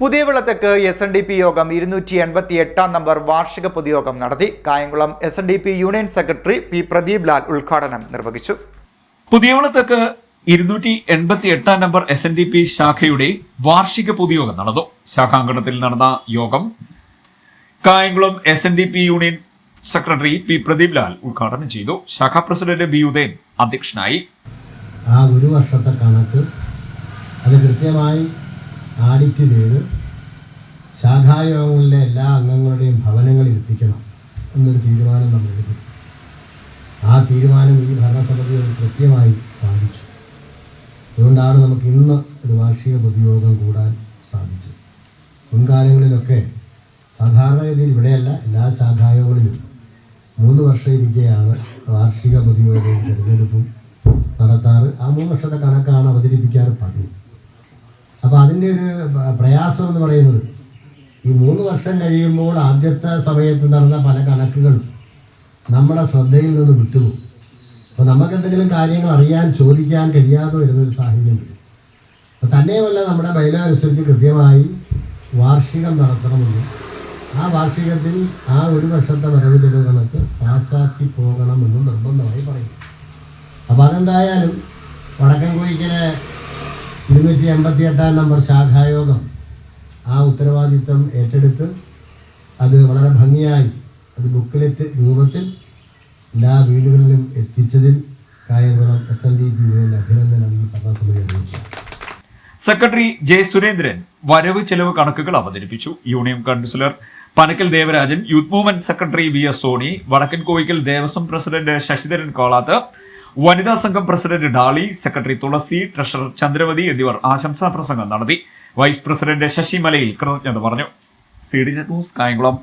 പുതിയ വിളത്തേക്ക് S N D P യോഗം ഇരുന്നൂറ്റി എൺപത്തി എട്ടാം നമ്പർ വാർഷിക പൊതുയോഗം നടത്തി. Kayamkulam S N D P union secretary P Pradeep Lal ഉദ്ഘാടനം നിർവഹിച്ചു. പുതിയവളത്തേക്ക് ഇരുന്നൂറ്റി എൺപത്തി എട്ടാം number S N D P ശാഖയുടെ വാർഷിക പൊതുയോഗം നടന്നു. ശാഖാങ്കണത്തിൽ നടന്ന യോഗം Kayamkulam S N D P union secretary P Pradeep Lal ഉദ്ഘാടനം ചെയ്തു. ശാഖാ പ്രസിഡന്റ് ബി ഉദയൻ അധ്യക്ഷനായി. ആ ഒരു വർഷത്തെ കണക്ക് അത് കൃത്യമായി ആഡിറ്റ് ചെയ്ത് ശാഖായോഗങ്ങളിലെ എല്ലാ അംഗങ്ങളുടെയും ഭവനങ്ങളിൽ എത്തിക്കണം എന്നൊരു തീരുമാനം നമ്മൾ എടുത്തു ആ തീരുമാനം ഈ ഭരണസമിതിയോട് കൃത്യമായി പാലിച്ചു. അതുകൊണ്ടാണ് നമുക്ക് ഇന്ന് ഒരു വാർഷിക പൊതുയോഗം കൂടാൻ സാധിച്ചത്. മുൻകാലങ്ങളിലൊക്കെ സാധാരണഗതിയിൽ ഇവിടെയല്ല എല്ലാ ശാഖായോഗങ്ങളിലും മൂന്ന് വർഷം ഇരിക്കെയാണ് വാർഷിക പൊതുയോഗവും തിരഞ്ഞെടുപ്പും നടത്താറ്. ആ മൂന്ന് വർഷത്തെ കണക്കാണ് അവതരിപ്പിക്കാറ് പതിവ്. അതിന്റെ ഒരു പ്രയാസം എന്ന് പറയുന്നത് ഈ മൂന്ന് വർഷം കഴിയുമ്പോൾ ആദ്യത്തെ സമയത്ത് നടന്ന പല കണക്കുകളും നമ്മുടെ ശ്രദ്ധയിൽ നിന്ന് വിട്ടുപോകും. അപ്പോൾ നമുക്കെന്തെങ്കിലും കാര്യങ്ങൾ അറിയാൻ ചോദിക്കാൻ കഴിയാതെ വരുന്നൊരു സാഹചര്യം വരും. അപ്പോൾ തന്നെയുമല്ല നമ്മുടെ ബൈല അനുസരിച്ച് കൃത്യമായി വാർഷികം നടത്തണമെന്നും. ആ വാർഷികത്തിൽ ആ ഒരു വർഷത്തെ വരവ് ചെലവ് കണക്ക് പാസ്സാക്കി പോകണമെന്നും നിർബന്ധമായി പറയും അപ്പോൾ അതെന്തായാലും വടക്കൻ കോയിക്കലെ ഇരുന്നൂറ്റി എൺപത്തി എട്ടാം നമ്പർ ശാഖായോഗം. ആ ഉത്തരവാദിത്വം ഏറ്റെടുത്ത് അത് വളരെ ഭംഗിയായി അത് ബുക്കിലെത്ത് രൂപത്തിൽ എല്ലാ വീടുകളിലും എത്തിച്ചതിൽ Kayamkulam S N D P union അഭിനന്ദനം ഭരണസമിതി അറിയിച്ചു. സെക്രട്ടറി ജെ സുരേന്ദ്രൻ വരവ് ചെലവ് കണക്കുകൾ അവതരിപ്പിച്ചു. Union councillor Panakkal Devarajan youth movement secretary V S Soni Vadakkan Koyikkal Devaswom president Sasidharan Kolath വനിതാ സംഘം president Dolly secretary Thulasi treasurer Chandravathi എന്നിവർ ആശംസാ പ്രസംഗം നടത്തി. വൈസ് പ്രസിഡന്റ് ശശിമലയിൽ കൃതജ്ഞത പറഞ്ഞു. C D news Kayamkulam.